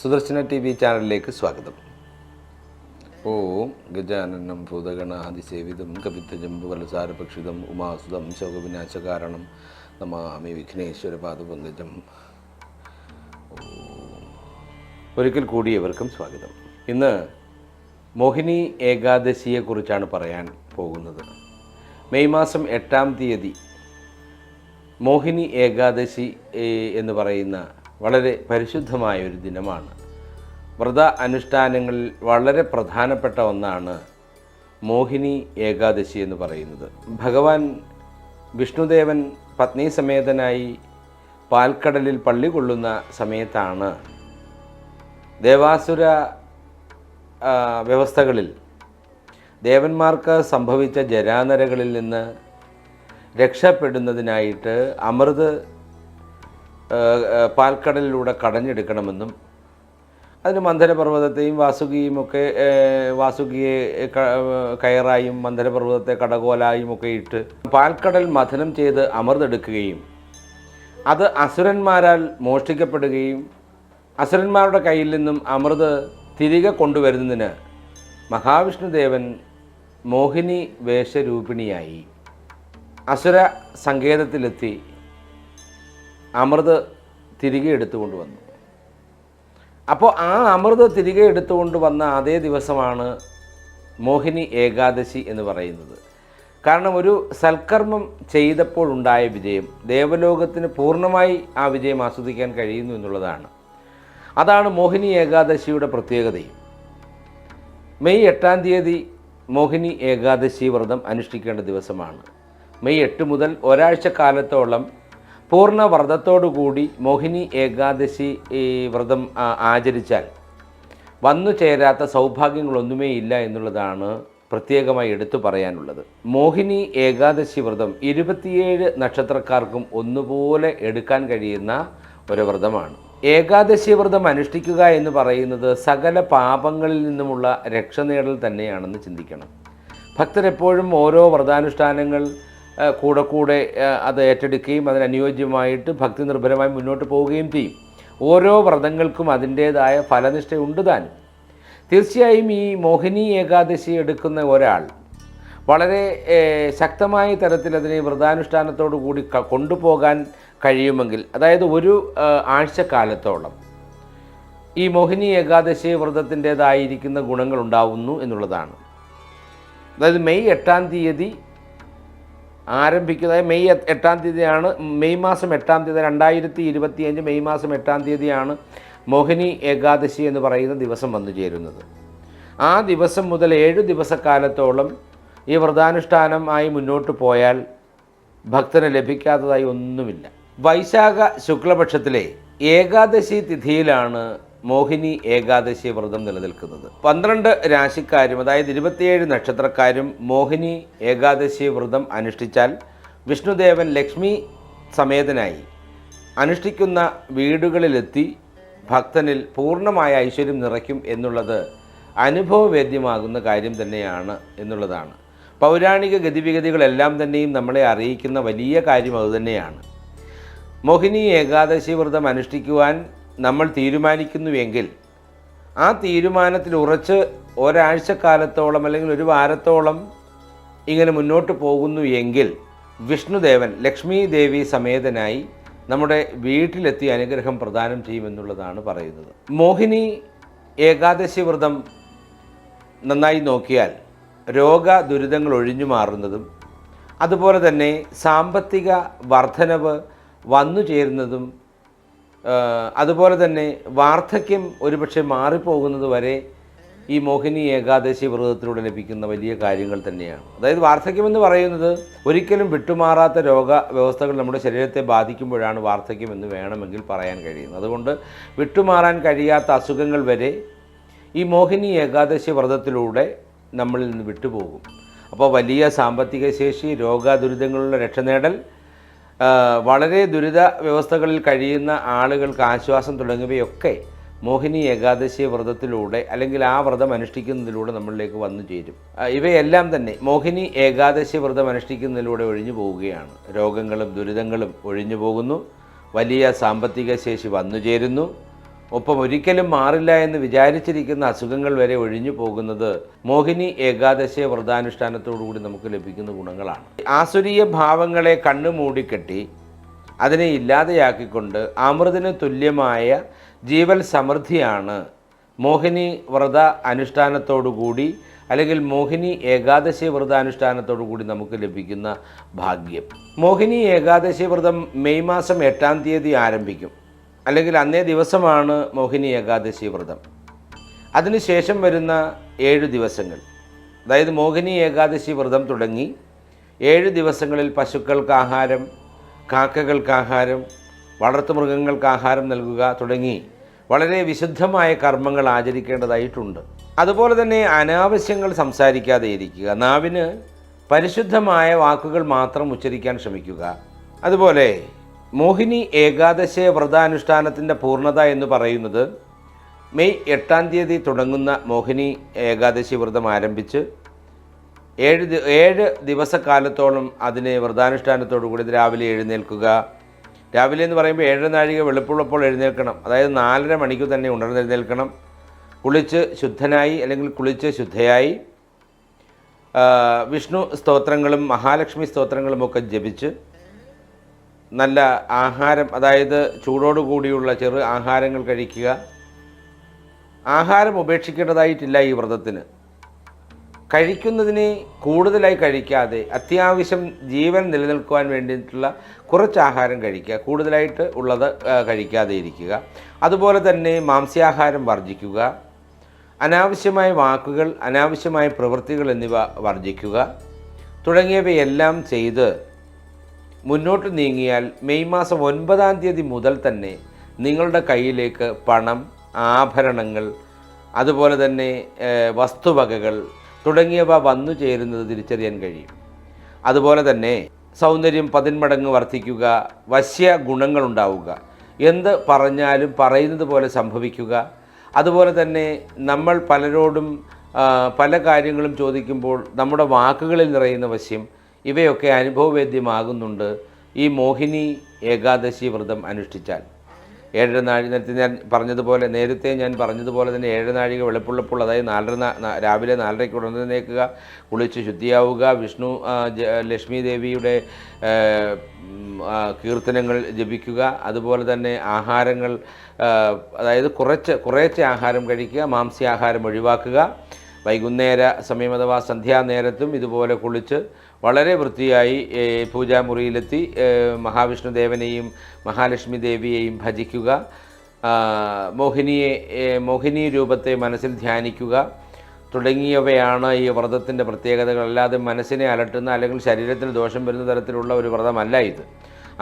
Sudarshana T V ചാനലിലേക്ക് സ്വാഗതം. ഓം ഗജാനനം ഭൂതഗണാതിസേവിതം കപിത്തജംബു വലസാരപക്ഷിതം ഉമാസുതം ശോകവിനാശകാരണം നമാമി വിഘ്നേശ്വര പാദപങ്കജം ഒരിക്കൽ കൂടിയവർക്കും സ്വാഗതം. ഇന്ന് മോഹിനി ഏകാദശിയെക്കുറിച്ചാണ് പറയാൻ പോകുന്നത്. മെയ് മാസം എട്ടാം തീയതി മോഹിനി ഏകാദശി എന്ന് പറയുന്ന വളരെ പരിശുദ്ധമായ ഒരു ദിനമാണ്. വ്രത അനുഷ്ഠാനങ്ങളിൽ വളരെ പ്രധാനപ്പെട്ട ഒന്നാണ് മോഹിനി ഏകാദശി എന്ന് പറയുന്നത്. ഭഗവാൻ വിഷ്ണുദേവൻ പത്നി സമേതനായി പാൽക്കടലിൽ പള്ളി കൊള്ളുന്ന സമയത്താണ് ദേവാസുര വ്യവസ്ഥകളിൽ ദേവന്മാർക്ക് സംഭവിച്ച ജരാനരകളിൽ നിന്ന് രക്ഷപ്പെടുന്നതിനായിട്ട് അമൃത് പാൽക്കടലിലൂടെ കടഞ്ഞെടുക്കണമെന്നും അതിന് മന്ദരപർവതത്തെയും വാസുകിയും ഒക്കെ വാസുകിയെ കയറായും മന്ദരപർവതത്തെ കടകോലായും ഒക്കെ ഇട്ട് പാൽക്കടൽ മഥനം ചെയ്ത് അമർതെടുക്കുകയും അത് അസുരന്മാരാൽ മോഷ്ടിക്കപ്പെടുകയും അസുരന്മാരുടെ കയ്യിൽ നിന്നും അമൃത് തിരികെ കൊണ്ടുവരുന്നതിന് മഹാവിഷ്ണുദേവൻ മോഹിനി വേഷരൂപിണിയായി. അസുര സങ്കേതത്തിലെത്തി. അമൃത് തിരികെ എടുത്തുകൊണ്ട് വന്നു. അപ്പോൾ ആ അമൃത് തിരികെ എടുത്തുകൊണ്ട് വന്ന അതേ ദിവസമാണ് മോഹിനി ഏകാദശി എന്ന് പറയുന്നത്. കാരണം ഒരു സൽക്കർമ്മം ചെയ്തപ്പോഴുണ്ടായ വിജയം ദേവലോകത്തിന് പൂർണമായി ആ വിജയം ആസ്വദിക്കാൻ കഴിയുന്നു എന്നുള്ളതാണ്. അതാണ് മോഹിനി ഏകാദശിയുടെ പ്രത്യേകതയും. മെയ് എട്ടാം തീയതി മോഹിനി ഏകാദശി വ്രതം അനുഷ്ഠിക്കേണ്ട ദിവസമാണ്. മെയ് എട്ട് മുതൽ ഒരാഴ്ച കാലത്തോളം പൂർണ വ്രതത്തോടുകൂടി മോഹിനി ഏകാദശി ഈ വ്രതം ആചരിച്ചാൽ വന്നു ചേരാത്ത സൗഭാഗ്യങ്ങളൊന്നുമേ ഇല്ല എന്നുള്ളതാണ് പ്രത്യേകമായി എടുത്തു പറയാനുള്ളത്. മോഹിനി ഏകാദശി വ്രതം ഇരുപത്തിയേഴ് നക്ഷത്രക്കാർക്കും ഒന്നുപോലെ എടുക്കാൻ കഴിയുന്ന ഒരു വ്രതമാണ്. ഏകാദശി വ്രതം അനുഷ്ഠിക്കുക എന്ന് പറയുന്നത് സകല പാപങ്ങളിൽ നിന്നുമുള്ള രക്ഷ നേടൽ തന്നെയാണെന്ന് ചിന്തിക്കണം. ഭക്തരെപ്പോഴും ഓരോ വ്രതാനുഷ്ഠാനങ്ങൾ കൂടെ കൂടെ അത് ഏറ്റെടുക്കുകയും അതിനനുയോജ്യമായിട്ട് ഭക്തി നിർഭരമായി മുന്നോട്ട് പോവുകയും ചെയ്യും. ഓരോ വ്രതങ്ങൾക്കും അതിന്റേതായ ഫലനിഷ്ഠയുണ്ട് താൻ. തീർച്ചയായും ഈ മോഹിനി ഏകാദശി എടുക്കുന്ന ഒരാൾ വളരെ ശക്തമായ തരത്തിൽ അതിനെ വ്രതാനുഷ്ഠാനത്തോടു കൂടി കൊണ്ടുപോകാൻ കഴിയുമെങ്കിൽ അതായത് ഒരു ആഴ്ചക്കാലത്തോളം ഈ മോഹിനി ഏകാദശി വ്രതത്തിന്റേതായിരിക്കുന്ന ഗുണങ്ങൾ ഉണ്ടാവുന്നു എന്നുള്ളതാണ്. അതായത് മെയ് എട്ടാം തീയതി ആരംഭിക്കുന്നത് മെയ് എട്ട് തീയതിയാണ് മെയ് മാസം എട്ടാം തീയതി രണ്ടായിരത്തി ഇരുപത്തിയഞ്ച് മെയ് മാസം എട്ടാം തീയതിയാണ് മോഹിനി ഏകാദശി എന്ന് പറയുന്ന ദിവസം വന്നു ചേരുന്നത്. ആ ദിവസം മുതൽ ഏഴ് ദിവസക്കാലത്തോളം ഈ വ്രതാനുഷ്ഠാനമായി മുന്നോട്ട് പോയാൽ ഭക്തന് ലഭിക്കാത്തതായി ഒന്നുമില്ല. വൈശാഖ ശുക്ലപക്ഷത്തിലെ ഏകാദശി തിഥിയിലാണ് മോഹിനി ഏകാദശി വ്രതം നിലനിൽക്കുന്നത്. പന്ത്രണ്ട് രാശിക്കാരും അതായത് ഇരുപത്തിയേഴ് നക്ഷത്രക്കാരും മോഹിനി ഏകാദശി വ്രതം അനുഷ്ഠിച്ചാൽ വിഷ്ണുദേവൻ ലക്ഷ്മി സമേതനായി അനുഷ്ഠിക്കുന്ന വീടുകളിലെത്തി ഭക്തനിൽ പൂർണമായ ഐശ്വര്യം നിറയ്ക്കും എന്നുള്ളത് അനുഭവവേദ്യമാകുന്ന കാര്യം തന്നെയാണ് എന്നുള്ളതാണ്. പൗരാണിക ഗതിവിഗതികളെല്ലാം തന്നെയും നമ്മളെ അറിയിക്കുന്ന വലിയ കാര്യം അതുതന്നെയാണ് മോഹിനി ഏകാദശി വ്രതം അനുഷ്ഠിക്കുവാൻ നമ്മൾ തീരുമാനിക്കുന്നുവെങ്കിൽ ആ തീരുമാനത്തിൽ ഉറച്ച് ഒരാഴ്ചക്കാലത്തോളം അല്ലെങ്കിൽ ഒരു വാരത്തോളം ഇങ്ങനെ മുന്നോട്ട് പോകുന്നു എങ്കിൽ വിഷ്ണുദേവൻ ലക്ഷ്മി ദേവി സമേതനായി നമ്മുടെ വീട്ടിലെത്തി അനുഗ്രഹം പ്രദാനം ചെയ്യുമെന്നുള്ളതാണ് പറയുന്നത്. മോഹിനി ഏകാദശി വ്രതം നന്നായി നോക്കിയാൽ രോഗ ദുരിതങ്ങൾ ഒഴിഞ്ഞു മാറുന്നതും അതുപോലെ തന്നെ സാമ്പത്തിക വർധനവ് വന്നു ചേരുന്നതും അതുപോലെ തന്നെ വാർദ്ധക്യം ഒരുപക്ഷെ മാറിപ്പോകുന്നത് വരെ ഈ മോഹിനി ഏകാദശി വ്രതത്തിലൂടെ ലഭിക്കുന്ന വലിയ കാര്യങ്ങൾ തന്നെയാണ്. അതായത് വാർദ്ധക്യം എന്ന് പറയുന്നത് ഒരിക്കലും വിട്ടുമാറാത്ത രോഗ വ്യവസ്ഥകൾ നമ്മുടെ ശരീരത്തെ ബാധിക്കുമ്പോഴാണ് വാർദ്ധക്യം എന്ന് വേണമെങ്കിൽ പറയാൻ കഴിയുന്നത്. അതുകൊണ്ട് വിട്ടുമാറാൻ കഴിയാത്ത അസുഖങ്ങൾ വരെ ഈ മോഹിനി ഏകാദശി വ്രതത്തിലൂടെ നമ്മളിൽ നിന്ന് വിട്ടുപോകും. അപ്പോൾ വലിയ സാമ്പത്തിക ശേഷി രോഗ ദുരിതങ്ങളുടെ രക്ഷ നേടൽ വളരെ ദുരിത വ്യവസ്ഥകളിൽ കഴിയുന്ന ആളുകൾക്ക് ആശ്വാസം തുടങ്ങിയവയൊക്കെ മോഹിനി ഏകാദശി വ്രതത്തിലൂടെ അല്ലെങ്കിൽ ആ വ്രതം അനുഷ്ഠിക്കുന്നതിലൂടെ നമ്മളിലേക്ക് വന്നു ചേരും. ഇവയെല്ലാം തന്നെ മോഹിനി ഏകാദശി വ്രതം അനുഷ്ഠിക്കുന്നതിലൂടെ ഒഴിഞ്ഞു പോവുകയാണ്. രോഗങ്ങളും ദുരിതങ്ങളും ഒഴിഞ്ഞു പോകുന്നു. വലിയ സാമ്പത്തിക ശേഷി വന്നു ചേരുന്നു. ഒപ്പം ഒരിക്കലും മാറില്ല എന്ന് വിചാരിച്ചിരിക്കുന്ന അസുഖങ്ങൾ വരെ ഒഴിഞ്ഞു പോകുന്നത് മോഹിനി ഏകാദശ വ്രതാനുഷ്ഠാനത്തോടുകൂടി നമുക്ക് ലഭിക്കുന്ന ഗുണങ്ങളാണ്. ആസുരീയ ഭാവങ്ങളെ കണ്ണു മൂടിക്കെട്ടി അതിനെ ഇല്ലാതെയാക്കിക്കൊണ്ട് അമൃതിന് തുല്യമായ ജീവൽ സമൃദ്ധിയാണ് മോഹിനി വ്രത അനുഷ്ഠാനത്തോടുകൂടി അല്ലെങ്കിൽ മോഹിനി ഏകാദശി വ്രതാനുഷ്ഠാനത്തോടു കൂടി നമുക്ക് ലഭിക്കുന്ന ഭാഗ്യം. മോഹിനി ഏകാദശി വ്രതം മെയ് മാസം എട്ടാം തീയതി ആരംഭിക്കും. അല്ലെങ്കിൽ അന്നേ ദിവസമാണ് മോഹിനി ഏകാദശി വ്രതം. അതിനുശേഷം വരുന്ന ഏഴ് ദിവസങ്ങൾ. അതായത് മോഹിനി ഏകാദശി വ്രതം തുടങ്ങി ഏഴ് ദിവസങ്ങളിൽ പശുക്കൾക്ക് ആഹാരം കാക്കകൾക്ക് ആഹാരം വളർത്തുമൃഗങ്ങൾക്ക് ആഹാരം നൽകുക തുടങ്ങി വളരെ വിശുദ്ധമായ കർമ്മങ്ങൾ ആചരിക്കേണ്ടതായിട്ടുണ്ട്. അതുപോലെ തന്നെ അനാവശ്യങ്ങൾ സംസാരിക്കാതെ ഇരിക്കുക നാവിന് പരിശുദ്ധമായ വാക്കുകൾ മാത്രം ഉച്ചരിക്കാൻ ശ്രമിക്കുക. അതുപോലെ മോഹിനി ഏകാദശ വ്രതാനുഷ്ഠാനത്തിന്റെ പൂർണത എന്ന് പറയുന്നത് മെയ് എട്ടാം തീയതി തുടങ്ങുന്ന മോഹിനി ഏകാദശി വ്രതം ആരംഭിച്ച് ഏഴ് ഏഴ് ദിവസക്കാലത്തോളം അതിന് വ്രതാനുഷ്ഠാനത്തോടു കൂടി രാവിലെ എഴുന്നേൽക്കുക. രാവിലെ എന്ന് പറയുമ്പോൾ ഏഴ് നാഴിക വെളുപ്പുള്ളപ്പോൾ എഴുന്നേൽക്കണം. അതായത് നാലര മണിക്ക് തന്നെ ഉണർന്നെഴുന്നേൽക്കണം. കുളിച്ച് ശുദ്ധനായി അല്ലെങ്കിൽ കുളിച്ച് ശുദ്ധയായി വിഷ്ണു സ്തോത്രങ്ങളും മഹാലക്ഷ്മി സ്തോത്രങ്ങളുമൊക്കെ ജപിച്ച് നല്ല ആഹാരം അതായത് ചൂടോടു കൂടിയുള്ള ചെറു ആഹാരങ്ങൾ കഴിക്കുക. ആഹാരം ഉപേക്ഷിക്കേണ്ടതായിട്ടില്ല ഈ വ്രതത്തിന്. കഴിക്കുന്നതിനെ കൂടുതലായി കഴിക്കാതെ അത്യാവശ്യം ജീവൻ നിലനിൽക്കുവാൻ വേണ്ടിയിട്ടുള്ള കുറച്ച് ആഹാരം കഴിക്കുക. കൂടുതലായിട്ട് ഉള്ളത് കഴിക്കാതെ ഇരിക്കുക. അതുപോലെ തന്നെ മാംസ്യാഹാരം വർജിക്കുക. അനാവശ്യമായ വാക്കുകൾ അനാവശ്യമായ പ്രവൃത്തികൾ എന്നിവ വർജിക്കുക. തുടങ്ങിയവയെല്ലാം ചെയ്ത് മുന്നോട്ട് നീങ്ങിയാൽ മെയ് മാസം ഒൻപതാം തീയതി മുതൽ തന്നെ നിങ്ങളുടെ കയ്യിലേക്ക് പണം ആഭരണങ്ങൾ അതുപോലെ തന്നെ വസ്തുവകകൾ തുടങ്ങിയവ വന്നു ചേരുന്നത് തിരിച്ചറിയാൻ കഴിയും. അതുപോലെ തന്നെ സൗന്ദര്യം പതിന്മടങ്ങ് വർദ്ധിക്കുക വശ്യ ഗുണങ്ങളുണ്ടാവുക എന്ത് പറഞ്ഞാലും പറയുന്നത് പോലെ സംഭവിക്കുക. അതുപോലെ തന്നെ നമ്മൾ പലരോടും പല കാര്യങ്ങളും ചോദിക്കുമ്പോൾ നമ്മുടെ വാക്കുകളിൽ നിറയുന്ന വശ്യം ഇവയൊക്കെ അനുഭവവേദ്യമാകുന്നുണ്ട്. ഈ മോഹിനി ഏകാദശി വ്രതം അനുഷ്ഠിച്ചാൽ. ഏഴര നാഴി നേരത്തെ ഞാൻ പറഞ്ഞതുപോലെ നേരത്തെ ഞാൻ പറഞ്ഞതുപോലെ തന്നെ ഏഴര നാഴിക വെളുപ്പുള്ളപ്പോൾ അതായത് നാലര രാവിലെ നാലരയ്ക്ക് ഉണർന്നേക്കുക കുളിച്ച് ശുദ്ധിയാവുക വിഷ്ണു ലക്ഷ്മി ദേവിയുടെ കീർത്തനങ്ങൾ ജപിക്കുക അതുപോലെ തന്നെ ആഹാരങ്ങൾ അതായത് കുറച്ച് കുറേച്ച് ആഹാരം കഴിക്കുക മാംസ്യാഹാരം ഒഴിവാക്കുക വൈകുന്നേര സമയം അഥവാ സന്ധ്യാനേരത്തും ഇതുപോലെ കുളിച്ച് വളരെ വൃത്തിയായി പൂജാമുറിയിലെത്തി മഹാവിഷ്ണുദേവനെയും മഹാവിഷ്ണു ദേവനെയും മഹാലക്ഷ്മി ദേവിയെയും ഭജിക്കുക മോഹിനിയെ മോഹിനി രൂപത്തെ മനസ്സിൽ ധ്യാനിക്കുക. തുടങ്ങിയവയാണ് ഈ വ്രതത്തിന്റെ പ്രത്യേകതകൾ. അല്ലാതെ മനസ്സിനെ അലട്ടുന്ന അല്ലെങ്കിൽ ശരീരത്തിന് ദോഷം വരുന്ന തരത്തിലുള്ള ഒരു വ്രതമല്ല ഇത്.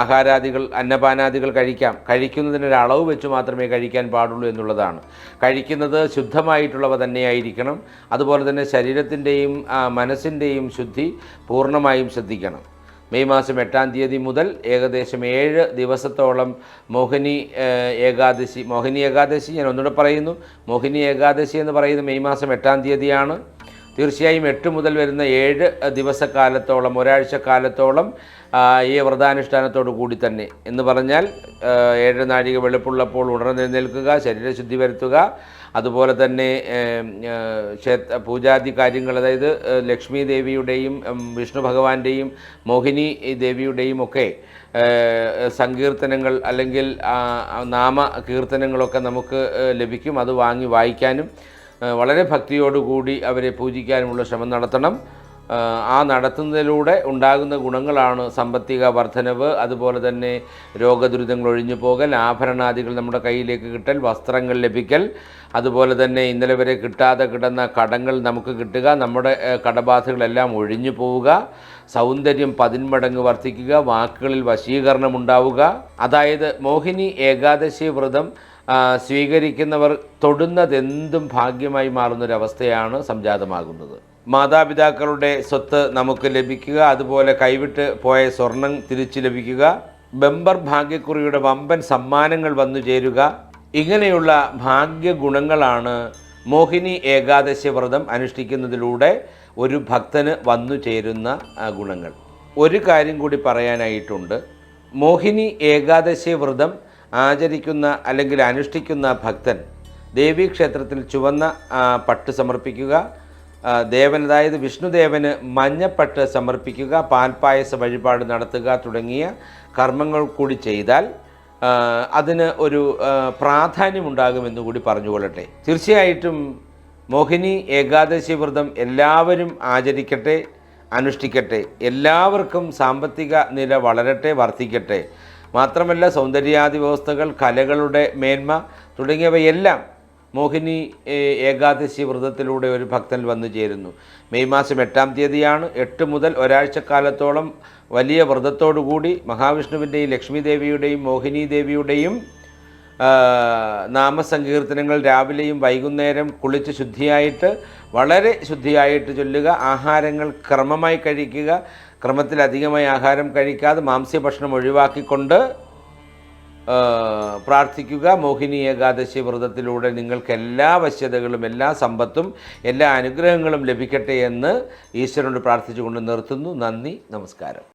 ആഹാരാദികൾ അന്നപാനാദികൾ കഴിക്കാം. കഴിക്കുന്നതിനൊരു അളവ് വെച്ച് മാത്രമേ കഴിക്കാൻ പാടുള്ളൂ എന്നുള്ളതാണ്. കഴിക്കുന്നത് ശുദ്ധമായിട്ടുള്ളവ തന്നെയായിരിക്കണം. അതുപോലെ തന്നെ ശരീരത്തിന്റെയും മനസ്സിന്റെയും ശുദ്ധി പൂർണമായും ശ്രദ്ധിക്കണം. മെയ് മാസം എട്ടാം തീയതി മുതൽ ഏകദേശം ഏഴ് ദിവസത്തോളം മോഹിനി ഏകാദശി മോഹിനി ഏകാദശി ഞാൻ ഒന്നുകൂടെ പറയുന്നു. മോഹിനി ഏകാദശി എന്ന് പറയുന്നത് മെയ് മാസം എട്ടാം തീയതിയാണ്. തീർച്ചയായും എട്ട് മുതൽ വരുന്ന ഏഴ് ദിവസക്കാലത്തോളം ഒരാഴ്ച കാലത്തോളം ഈ വ്രതാനുഷ്ഠാനത്തോടു കൂടി തന്നെ. എന്ന് പറഞ്ഞാൽ ഏഴ് നാഴിക വെളുപ്പുള്ളപ്പോൾ ഉണർന്നെഴുന്നേൽക്കുക ശരീരശുദ്ധി വരുത്തുക അതുപോലെ തന്നെ ക്ഷേത്ര പൂജാതി കാര്യങ്ങൾ അതായത് ലക്ഷ്മി ദേവിയുടെയും വിഷ്ണു ഭഗവാന്റെയും മോഹിനി ദേവിയുടെയും ഒക്കെ സങ്കീർത്തനങ്ങൾ അല്ലെങ്കിൽ നാമ കീർത്തനങ്ങളൊക്കെ നമുക്ക് ലഭിക്കും. അത് വാങ്ങി വായിക്കാനും വളരെ ഭക്തിയോടുകൂടി അവരെ പൂജിക്കാനുമുള്ള ശ്രമം നടത്തണം. ആ, നടത്തുന്നതിലൂടെ ഉണ്ടാകുന്ന ഗുണങ്ങളാണ് സാമ്പത്തിക വർധനവ് അതുപോലെ തന്നെ രോഗദുരിതങ്ങൾ ഒഴിഞ്ഞു പോകൽ ആഭരണാദികൾ നമ്മുടെ കയ്യിലേക്ക് കിട്ടൽ വസ്ത്രങ്ങൾ ലഭിക്കൽ അതുപോലെ തന്നെ ഇന്നലെ വരെ കിട്ടാതെ കിടന്ന കടങ്ങൾ നമുക്ക് കിട്ടുക നമ്മുടെ കടബാധകളെല്ലാം ഒഴിഞ്ഞു പോവുക സൗന്ദര്യം പതിന്മടങ്ങ് വർദ്ധിക്കുക വാക്കുകളിൽ വശീകരണം ഉണ്ടാവുക. അതായത് മോഹിനി ഏകാദശി വ്രതം സ്വീകരിക്കുന്നവർ തൊടുന്നതെന്തും ഭാഗ്യമായി മാറുന്നൊരവസ്ഥയാണ് സംജാതമാകുന്നത്. മാതാപിതാക്കളുടെ സ്വത്ത് നമുക്ക് ലഭിക്കുക അതുപോലെ കൈവിട്ട് പോയ സ്വർണം തിരിച്ചു ലഭിക്കുക ബെമ്പർ ഭാഗ്യക്കുറിയുടെ വമ്പൻ സമ്മാനങ്ങൾ വന്നു ചേരുക ഇങ്ങനെയുള്ള ഭാഗ്യഗുണങ്ങളാണ് മോഹിനി ഏകാദശി വ്രതം അനുഷ്ഠിക്കുന്നതിലൂടെ ഒരു ഭക്തന് വന്നു ചേരുന്ന ഗുണങ്ങൾ. ഒരു കാര്യം കൂടി പറയാനായിട്ടുണ്ട്. മോഹിനി ഏകാദശി വ്രതം ആചരിക്കുന്ന അല്ലെങ്കിൽ അനുഷ്ഠിക്കുന്ന ഭക്തൻ ദേവീക്ഷേത്രത്തിൽ ചുവന്ന പട്ട് സമർപ്പിക്കുക. ദേവൻ അതായത് വിഷ്ണുദേവന് മഞ്ഞപ്പട്ട് സമർപ്പിക്കുക പാൽപ്പായസ വഴിപാട് നടത്തുക തുടങ്ങിയ കർമ്മങ്ങൾ കൂടി ചെയ്താൽ അതിന് ഒരു പ്രാധാന്യമുണ്ടാകുമെന്ന് കൂടി പറഞ്ഞുകൊള്ളട്ടെ. തീർച്ചയായിട്ടും മോഹിനി ഏകാദശി വ്രതം എല്ലാവരും ആചരിക്കട്ടെ അനുഷ്ഠിക്കട്ടെ. എല്ലാവർക്കും സാമ്പത്തിക നില വളരട്ടെ വർദ്ധിക്കട്ടെ. മാത്രമല്ല സൗന്ദര്യാദി വ്യവസ്ഥകൾ കലകളുടെ മേന്മ തുടങ്ങിയവയെല്ലാം മോഹിനി ഏകാദശി വ്രതത്തിലൂടെ ഒരു ഭക്തൻ വന്നു ചേരുന്നു. മെയ് മാസം എട്ടാം തീയതിയാണ് എട്ട് മുതൽ ഒരാഴ്ചക്കാലത്തോളം വലിയ വ്രതത്തോടുകൂടി മഹാവിഷ്ണുവിന്റെയും ലക്ഷ്മി ദേവിയുടെയും മോഹിനി ദേവിയുടെയും നാമസങ്കീർത്തനങ്ങൾ രാവിലെയും വൈകുന്നേരം കുളിച്ച് ശുദ്ധിയായിട്ട് വളരെ ശുദ്ധിയായിട്ട് ചൊല്ലുക ആഹാരങ്ങൾ ക്രമമായി കഴിക്കുക ക്രമത്തിലധികമായി ആഹാരം കഴിക്കാതെ മാംസ്യഭക്ഷണം ഒഴിവാക്കിക്കൊണ്ട് പ്രാർത്ഥിക്കുക. മോഹിനി ഏകാദശി വ്രതത്തിലൂടെ നിങ്ങൾക്ക് എല്ലാ വശ്യതകളും എല്ലാ സമ്പത്തും എല്ലാ അനുഗ്രഹങ്ങളും ലഭിക്കട്ടെ എന്ന് ഈശ്വരനോട് പ്രാർത്ഥിച്ചുകൊണ്ട് നിർത്തുന്നു. നന്ദി നമസ്കാരം.